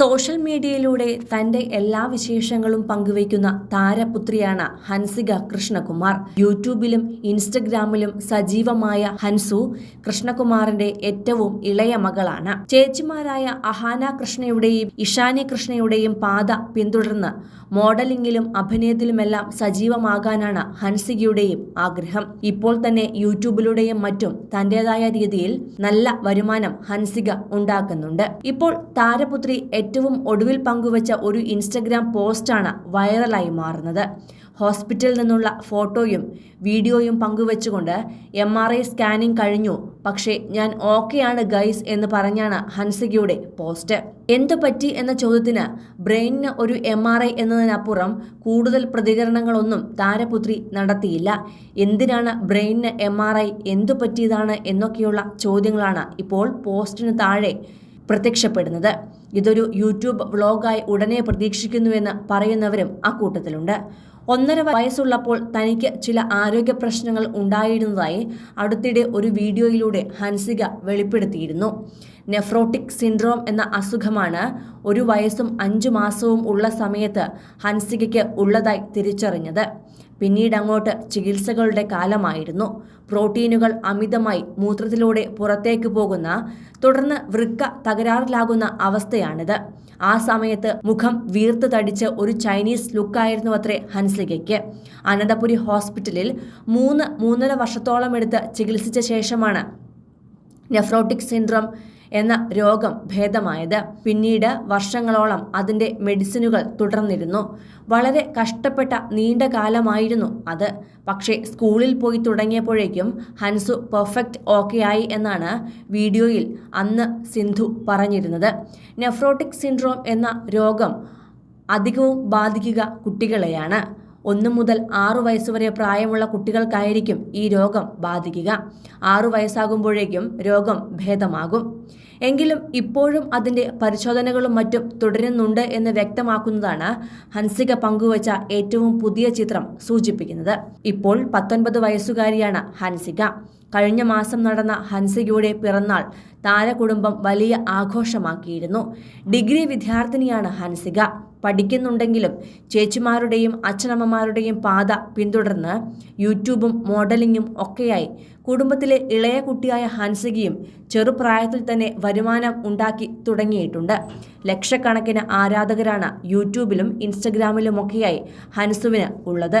Social മീഡിയയിലൂടെ തന്റെ എല്ലാ വിശേഷങ്ങളും പങ്കുവയ്ക്കുന്ന താരപുത്രിയാണ് ഹൻസിക കൃഷ്ണകുമാർ. യൂട്യൂബിലും ഇൻസ്റ്റഗ്രാമിലും സജീവമായ ഹൻസു കൃഷ്ണകുമാറിന്റെ ഏറ്റവും ഇളയ മകളാണ്. ചേച്ചിമാരായ അഹാന കൃഷ്ണയുടെയും ഇഷാനി കൃഷ്ണയുടെയും പാത പിന്തുടർന്ന് മോഡലിംഗിലും അഭിനയത്തിലുമെല്ലാം സജീവമാകാനാണ് ഹൻസികയുടെയും ആഗ്രഹം. ഇപ്പോൾ തന്നെ യൂട്യൂബിലൂടെയും മറ്റും തന്റേതായ രീതിയിൽ നല്ല വരുമാനം ഹൻസിക ഉണ്ടാക്കുന്നുണ്ട്. ഇപ്പോൾ താരപുത്രി ഏറ്റവും ഒടുവിൽ പങ്കുവച്ച ഒരു ഇൻസ്റ്റഗ്രാം പോസ്റ്റാണ് വൈറലായി മാറുന്നത്. ഹോസ്പിറ്റലിൽ നിന്നുള്ള ഫോട്ടോയും വീഡിയോയും പങ്കുവച്ചുകൊണ്ട് എം ആർ ഐ സ്കാനിംഗ് കഴിഞ്ഞു. പക്ഷേ ഞാൻ ഓക്കെയാണ് ഗൈസ് എന്ന് പറഞ്ഞാണ് ഹൻസികയുടെ പോസ്റ്റ്. എന്തു പറ്റി എന്ന ചോദ്യത്തിന് ബ്രെയിനിന് ഒരു എം ആർ ഐ എന്നതിനപ്പുറം കൂടുതൽ പ്രതികരണങ്ങളൊന്നും താരപുത്രി നടത്തിയില്ല. എന്തിനാണ് ബ്രെയിനിന് എം ആർ ഐ എന്തു പറ്റിയതാണ് എന്നൊക്കെയുള്ള ചോദ്യങ്ങളാണ് ഇപ്പോൾ പോസ്റ്റിന് താഴെ പ്രത്യക്ഷപ്പെടുന്നത്. ഇതൊരു യൂട്യൂബ് വ്ളോഗായി ഉടനെ പ്രതീക്ഷിക്കുന്നുവെന്ന് പറയുന്നവരും അക്കൂട്ടത്തിലുണ്ട് ഒന്നര വയസ്സുള്ളപ്പോൾ തനിക്ക് ചില ആരോഗ്യ പ്രശ്നങ്ങൾ ഉണ്ടായിരുന്നതായി അടുത്തിടെ ഒരു വീഡിയോയിലൂടെ ഹൻസിക വെളിപ്പെടുത്തിയിരുന്നു. നെഫ്രോട്ടിക് സിൻഡ്രോം എന്ന അസുഖമാണ് ഒരു വയസ്സും അഞ്ചു മാസവും ഉള്ള സമയത്ത് ഹൻസികയ്ക്ക് ഉള്ളതായി തിരിച്ചറിഞ്ഞത്. പിന്നീട് അങ്ങോട്ട് ചികിത്സകളുടെ കാലമായിരുന്നു. പ്രോട്ടീനുകൾ അമിതമായി മൂത്രത്തിലൂടെ പുറത്തേക്ക് പോകുന്ന തുടർന്ന് വൃക്ക തകരാറിലാകുന്ന അവസ്ഥയാണിത്. ആ സമയത്ത് മുഖം വീർത്ത് തടിച്ച് ഒരു ചൈനീസ് ലുക്കായിരുന്നു അത്രേ ഹൻസികയ്ക്ക് അനന്തപുരി ഹോസ്പിറ്റലിൽ മൂന്ന് മൂന്നര വർഷത്തോളം എടുത്ത് ചികിത്സിച്ച ശേഷമാണ് നെഫ്രോട്ടിക് സിൻഡ്രോം എന്ന രോഗം ഭേദമായത്. പിന്നീട് വർഷങ്ങളോളം അതിന്റെ മെഡിസിനുകൾ തുടർന്നിരുന്നു. വളരെ കഷ്ടപ്പെട്ട നീണ്ട കാലമായിരുന്നു അത്. പക്ഷേ സ്കൂളിൽ പോയി തുടങ്ങിയപ്പോഴേക്കും ഹൻസു പെർഫെക്റ്റ് ഓക്കെ ആയി എന്നാണ് വീഡിയോയിൽ അന്ന് സിന്ധു പറഞ്ഞിരുന്നത്. നെഫ്രോട്ടിക് സിൻഡ്രോം എന്ന രോഗം അധികവും ബാധിക്കുക കുട്ടികളെയാണ്. ഒന്ന് മുതൽ ആറു വയസ്സുവരെ പ്രായമുള്ള കുട്ടികൾക്കായിരിക്കും ഈ രോഗം ബാധിക്കുക. ആറു വയസ്സാകുമ്പോഴേക്കും രോഗം ഭേദമാകും. എങ്കിലും ഇപ്പോഴും അതിന്റെ പരിശോധനകളും മറ്റും തുടരുന്നുണ്ട് എന്ന് വ്യക്തമാക്കുന്നതാണ് ഹൻസിക പങ്കുവച്ച ഏറ്റവും പുതിയ ചിത്രം സൂചിപ്പിക്കുന്നത്. ഇപ്പോൾ പത്തൊൻപത് വയസ്സുകാരിയാണ് ഹൻസിക. കഴിഞ്ഞ മാസം നടന്ന ഹൻസികയുടെ പിറന്നാൾ താരകുടുംബം വലിയ ആഘോഷമാക്കിയിരുന്നു. ഡിഗ്രി വിദ്യാർത്ഥിനിയാണ് ഹൻസിക. പഠിക്കുന്നുണ്ടെങ്കിലും ചേച്ചിമാരുടെയും അച്ഛനമ്മമാരുടെയും പാത പിന്തുടർന്ന് യൂട്യൂബും മോഡലിങ്ങും ഒക്കെയായി. കുടുംബത്തിലെ ഇളയ കുട്ടിയായ ഹൻസികയും ചെറുപ്രായത്തിൽ തന്നെ വരുമാനം ഉണ്ടാക്കി തുടങ്ങിയിട്ടുണ്ട്. ലക്ഷക്കണക്കിന് ആരാധകരാണ് യൂട്യൂബിലും ഇൻസ്റ്റഗ്രാമിലുമൊക്കെയായി ഹൻസുവിന് ഉള്ളത്.